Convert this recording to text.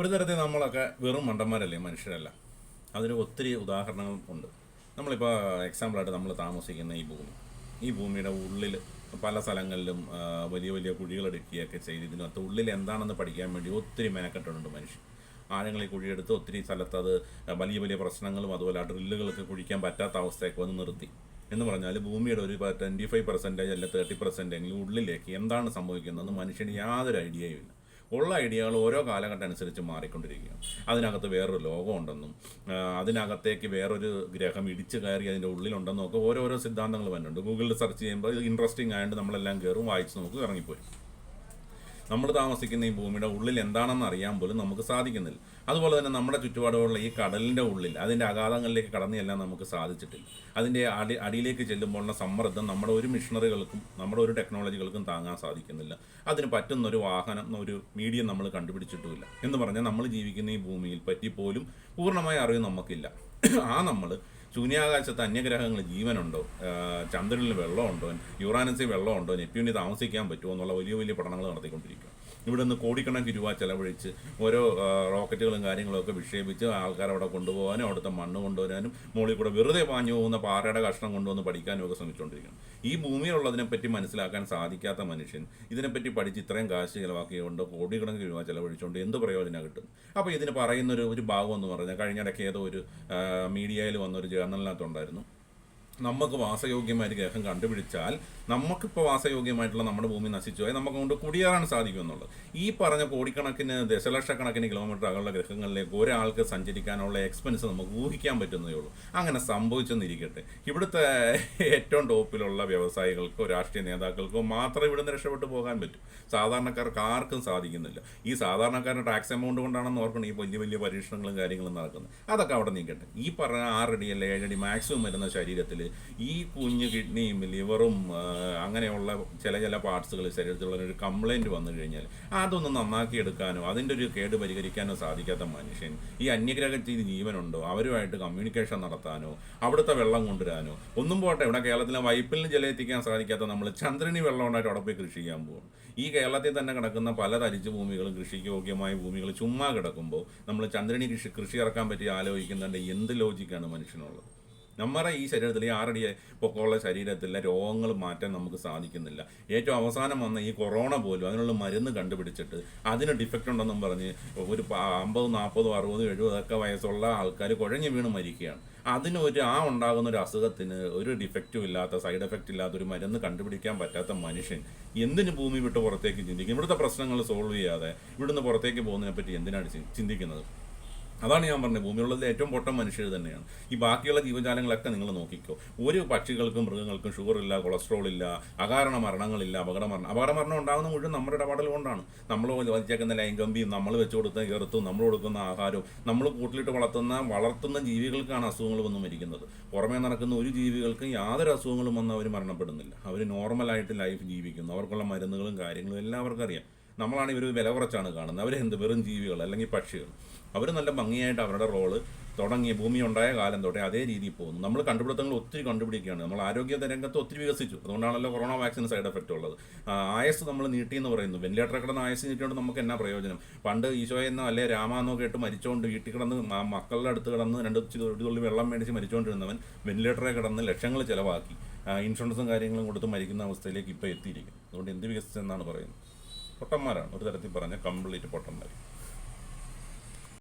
ഒരു തരത്തിൽ നമ്മളൊക്കെ വെറും മണ്ടന്മാരല്ലേ മനുഷ്യരല്ല. അതിന് ഒത്തിരി ഉദാഹരണങ്ങൾ ഉണ്ട്. നമ്മളിപ്പോൾ എക്സാമ്പിളായിട്ട് നമ്മൾ താമസിക്കുന്ന ഈ ഭൂമി. ഈ ഭൂമിയുടെ ഉള്ളിൽ പല സ്ഥലങ്ങളിലും വലിയ വലിയ കുഴികളെടുക്കുകയൊക്കെ ചെയ്ത് ഇതിനകത്ത് ഉള്ളിൽ എന്താണെന്ന് പഠിക്കാൻ വേണ്ടി ഒത്തിരി മെനക്കെട്ടുണ്ട് മനുഷ്യൻ. ആഴങ്ങളിൽ കുഴിയെടുത്ത് ഒത്തിരി സ്ഥലത്ത് അത് വലിയ വലിയ പ്രശ്നങ്ങളും അതുപോലെ ആ ഡ്രില്ലുകളൊക്കെ കുഴിക്കാൻ പറ്റാത്ത അവസ്ഥയൊക്കെ വന്ന് നിർത്തി. എന്ന് പറഞ്ഞാൽ ഭൂമിയുടെ ഒരു ട്വന്റി ഫൈവ് പെർസെന്റേജ് അല്ലെങ്കിൽ തേർട്ടി പെർസെന്റേജ് ഉള്ളിലേക്ക് എന്താണ് സംഭവിക്കുന്നതെന്ന് മനുഷ്യന് യാതൊരു ഐഡിയയും ഇല്ല. ഉള്ള ഐഡിയകൾ ഓരോ കാലഘട്ടം അനുസരിച്ച് മാറിക്കൊണ്ടിരിക്കുകയാണ്. അതിനകത്ത് വേറൊരു ലോകമുണ്ടെന്നും അതിനകത്തേക്ക് വേറൊരു ഗ്രഹം ഇടിച്ചു കയറി അതിന്റെ ഉള്ളിലുണ്ടെന്നും ഒക്കെ ഓരോരോ സിദ്ധാന്തങ്ങൾ വരുന്നുണ്ട് ഗൂഗിളിൽ സെർച്ച് ചെയ്യുമ്പോൾ ഇത് ഇൻട്രസ്റ്റിംഗ് ആയതുകൊണ്ട് നമ്മളെല്ലാം കയറും വായിച്ച് നോക്കും ഇറങ്ങിപ്പോയി. നമ്മൾ താമസിക്കുന്ന ഈ ഭൂമിയുടെ ഉള്ളിൽ എന്താണെന്ന് അറിയാൻ പോലും നമുക്ക് സാധിക്കുന്നില്ല. അതുപോലെ തന്നെ നമ്മുടെ ചുറ്റുപാടുകളുള്ള ഈ കടലിന്റെ ഉള്ളിൽ അതിന്റെ അഗാധങ്ങളിലേക്ക് കടന്നു ചെല്ലാൻ നമുക്ക് സാധിച്ചിട്ടില്ല. അതിന്റെ അടി അടിയിലേക്ക് ചെല്ലുമ്പോഴുള്ള സമ്മർദ്ദം നമ്മുടെ ഒരു മിഷണറികൾക്കും നമ്മുടെ ഒരു ടെക്നോളജികൾക്കും താങ്ങാൻ സാധിക്കുന്നില്ല. അതിന് പറ്റുന്ന ഒരു വാഹനം ഒരു മീഡിയം നമ്മൾ കണ്ടുപിടിച്ചിട്ടുമില്ല. എന്ന് പറഞ്ഞാൽ നമ്മൾ ജീവിക്കുന്ന ഈ ഭൂമിയിൽ പറ്റിപ്പോലും പൂർണമായ അറിവ് നമുക്കില്ല. ആ നമ്മൾ ശൂന്യാകാശത്ത് അന്യഗ്രഹങ്ങൾ ജീവനുണ്ടോ? ചന്ദ്രനിൽ വെള്ളമുണ്ടോ? യുറാനസിൽ വെള്ളമുണ്ടോ? നെപ്റ്റ്യൂണിൽ താമസിക്കാൻ പറ്റുമോ? എന്നുള്ള വലിയ വലിയ പഠനങ്ങൾ നടത്തിക്കൊണ്ടിരിക്കുക ഇവിടെ നിന്ന് കോടിക്കണക്കിന് രൂപ ചെലവഴിച്ച് ഓരോ റോക്കറ്റുകളും കാര്യങ്ങളും ഒക്കെ വിക്ഷേപിച്ച് ആൾക്കാരെ അവിടെ കൊണ്ടുപോകാനും അവിടുത്തെ മണ്ണ് കൊണ്ടുവരാനും മുകളിൽ കൂടെ വെറുതെ പാഞ്ഞു പോകുന്ന പാറയുടെ കഷ്ണം കൊണ്ടുവന്ന് പഠിക്കാനും ഒക്കെ ശ്രമിച്ചുകൊണ്ടിരിക്കണം ഈ ഭൂമിയിലുള്ളതിനെപ്പറ്റി മനസ്സിലാക്കാൻ സാധിക്കാത്ത മനുഷ്യൻ ഇതിനെപ്പറ്റി പഠിച്ച് ഇത്രയും കാശ് ചിലവാക്കിയുകൊണ്ട് കോടിക്കണക്കിന് രൂപ ചെലവഴിച്ചുകൊണ്ട് എന്ത് പ്രയോജനം കിട്ടും? അപ്പോൾ ഇതിന് പറയുന്നൊരു ഒരു ഭാഗം എന്ന് പറഞ്ഞാൽ കഴിഞ്ഞിടയ്ക്ക് ഏതോ ഒരു മീഡിയയിൽ വന്നൊരു ജേർണലിനകത്തുണ്ടായിരുന്നു നമുക്ക് വാസയോഗ്യമായ ഗ്രഹം കണ്ടുപിടിച്ചാൽ നമുക്കിപ്പോൾ വാസയോഗ്യമായിട്ടുള്ള നമ്മുടെ ഭൂമി നശിച്ചു പോയാൽ നമുക്ക് കൊണ്ട് കുടിയേറാൻ സാധിക്കും എന്നുള്ളത് ഈ പറഞ്ഞ കോടിക്കണക്കിന് ദശലക്ഷക്കണക്കിന് കിലോമീറ്റർ അകലുള്ള ഗ്രഹങ്ങളിലേക്ക് ഒരാൾക്ക് സഞ്ചരിക്കാനുള്ള എക്സ്പെൻസ് നമുക്ക് ഊഹിക്കാൻ പറ്റുന്നതേ ഉള്ളൂ. അങ്ങനെ സംഭവിച്ചെന്നിരിക്കട്ടെ. ഇവിടുത്തെ ഏറ്റവും ടോപ്പിലുള്ള വ്യവസായികൾക്കോ രാഷ്ട്രീയ നേതാക്കൾക്കോ മാത്രമേ ഇവിടുന്ന് രക്ഷപ്പെട്ടു പോകാൻ പറ്റൂ. സാധാരണക്കാർക്ക് ആർക്കും സാധിക്കുന്നില്ല. ഈ സാധാരണക്കാരുടെ ടാക്സ് എമൗണ്ട് കൊണ്ടാണെന്ന് ഓർക്കണം ഈ വലിയ വലിയ പരീക്ഷണങ്ങളും കാര്യങ്ങളും നടക്കുന്നത്. അതൊക്കെ അവിടെ നീക്കട്ടെ ഈ പറഞ്ഞ ആറടി അല്ലെ ഏഴടി മാക്സിമം വരുന്ന ശരീരത്തിൽ ഈ കുഞ്ഞു കിഡ്നിയും ലിവറും അങ്ങനെയുള്ള ചില ചില പാർട്സുകൾ ശരീരത്തിലുള്ള ഒരു കംപ്ലൈന്റ് വന്നു കഴിഞ്ഞാൽ അതൊന്ന് നന്നാക്കി എടുക്കാനോ അതിന്റെ ഒരു കേട് പരിഹരിക്കാനോ സാധിക്കാത്ത മനുഷ്യൻ ഈ അന്യഗ്രഹത്തിൽ ജീവനുണ്ടോ? അവരുമായിട്ട് കമ്മ്യൂണിക്കേഷൻ നടത്താനോ അവിടുത്തെ വെള്ളം കൊണ്ടുവരാനോ ഒന്നും പോട്ടെ ഇവിടെ കേരളത്തിലെ വൈപ്പിലിന് ജലം എത്തിക്കാൻ സാധിക്കാത്ത നമ്മൾ ചന്ദ്രനി വെള്ളം ഉണ്ടായിട്ട് അവിടെ പോയി കൃഷി ചെയ്യാൻ പോകും ഈ കേരളത്തിൽ തന്നെ കിടക്കുന്ന പല തരിച്ചു ഭൂമികളും കൃഷിക്ക് യോഗ്യമായ ഭൂമികൾ ചുമ്മാ കിടക്കുമ്പോൾ നമ്മൾ ചന്ദ്രനി കൃഷി കൃഷി ഇറക്കാൻ പറ്റി ആലോചിക്കുന്നുണ്ട് എന്ത് ലോജിക്കാണ് മനുഷ്യനുള്ളത്? നമ്മുടെ ഈ ശരീരത്തിൽ ഈ ആറടി പൊക്കമുള്ള ശരീരത്തിലെ രോഗങ്ങൾ മാറ്റാൻ നമുക്ക് സാധിക്കുന്നില്ല. ഏറ്റവും അവസാനം വന്ന ഈ കൊറോണ പോലും അതിനുള്ള മരുന്ന് കണ്ടുപിടിച്ചിട്ട് അതിന് ഡിഫക്റ്റ് ഉണ്ടെന്നും പറഞ്ഞ് ഒരു അമ്പത് നാൽപ്പതോ അറുപതും എഴുപതൊക്കെ വയസ്സുള്ള ആൾക്കാർ കുഴഞ്ഞു വീണ് മരിക്കുകയാണ്. അതിന് ഒരു ആ ഉണ്ടാകുന്ന ഒരു അസുഖത്തിന് ഒരു ഡിഫക്റ്റും ഇല്ലാത്ത സൈഡ് എഫക്റ്റ് ഇല്ലാത്ത ഒരു മരുന്ന് കണ്ടുപിടിക്കാൻ പറ്റാത്ത മനുഷ്യൻ എന്തിന് ഭൂമി വിട്ട് പുറത്തേക്ക് ചിന്തിക്കും? ഇവിടുത്തെ പ്രശ്നങ്ങൾ സോൾവ് ചെയ്യാതെ ഇവിടുന്ന് പുറത്തേക്ക് പോകുന്നതിനെ പറ്റി എന്തിനാണ് ചിന്തിക്കുന്നത്? അതാണ് ഞാൻ പറഞ്ഞത്. ഭൂമിയുള്ളതിൽ ഏറ്റവും പൊട്ടം മനുഷ്യർ തന്നെയാണ്. ഈ ബാക്കിയുള്ള ജീവജാലങ്ങളൊക്കെ നിങ്ങൾ നോക്കിക്കോ. ഒരു പക്ഷികൾക്കും മൃഗങ്ങൾക്കും ഷുഗർ ഇല്ല കൊളസ്ട്രോൾ ഇല്ല അകാരണ മരണങ്ങളില്ല അപകട മരണം അപകട മരണം ഉണ്ടാകുന്ന മുഴുവൻ നമ്മുടെ ഇടപാടൽ കൊണ്ടാണ്. നമ്മൾ വലിച്ചേക്കുന്ന ലൈംഗമ്പിയും നമ്മൾ വെച്ച് കൊടുത്ത ചേർത്തും നമ്മൾ കൊടുക്കുന്ന ആഹാരവും നമ്മൾ കൂട്ടിലിട്ട് വളർത്തുന്ന വളർത്തുന്ന ജീവികൾക്കാണ് അസുഖങ്ങൾ വന്നു മരിക്കുന്നത് പുറമേ നടക്കുന്ന ഒരു ജീവികൾക്കും യാതൊരു അസുഖങ്ങളും വന്ന് അവർ മരണപ്പെടുന്നില്ല. അവർ നോർമലായിട്ട് ലൈഫ് ജീവിക്കുന്നു. അവർക്കുള്ള മരുന്നുകളും കാര്യങ്ങളും എല്ലാവർക്കും അറിയാം നമ്മളാണ് ഇവർ വില കുറച്ചാണ് കാണുന്നത്. അവരെന്ത് വെറും ജീവികൾ അല്ലെങ്കിൽ പക്ഷികൾ. അവർ നല്ല ഭംഗിയായിട്ട് അവരുടെ റോൾ തുടങ്ങിയ ഭൂമി ഉണ്ടായ കാലം തൊട്ടേ അതേ രീതിയിൽ പോകുന്നു. നമ്മൾ കണ്ടുപിടുത്തങ്ങൾ ഒത്തിരി കണ്ടുപിടിക്കുകയാണ്. നമ്മൾ ആരോഗ്യ രംഗത്ത് ഒത്തിരി വികസിച്ചു. അതുകൊണ്ടാണല്ലോ കൊറോണ വാക്സിൻ സൈഡ് എഫക്റ്റ് ഉള്ളത്. ആയസ് നമ്മൾ നീട്ടി എന്ന് പറയുന്നു. വെന്റിലേറ്റർ കിടന്ന് ആയസ് നീട്ടിയോണ്ട് നമുക്ക് എന്നാ പ്രയോജനം? പണ്ട് ഈശോയെന്നോ അല്ലെ രാമാന്നോ കേട്ട് മരിച്ചുകൊണ്ട് വീട്ടിൽ കിടന്ന് മക്കളുടെ അടുത്ത് കിടന്ന് രണ്ട് ഒരു വെള്ളം മേടിച്ച് മരിച്ചുകൊണ്ടിരുന്നവൻ വെന്റിലേറ്ററെ കിടന്ന് ലക്ഷങ്ങൾ ചിലവാക്കി. ഇൻഷുറൻസും കാര്യങ്ങളും കൊടുത്ത് മരിക്കുന്ന അവസ്ഥയിലേക്ക് ഇപ്പോൾ എത്തിയിരിക്കും അതുകൊണ്ട് എന്ത് വികസിച്ചെന്നാണ് പറയുന്നത്. പൊട്ടന്മാരാണ്. ഒരു തരത്തിൽ പറഞ്ഞ കംപ്ലീറ്റ് പൊട്ടന്മാർ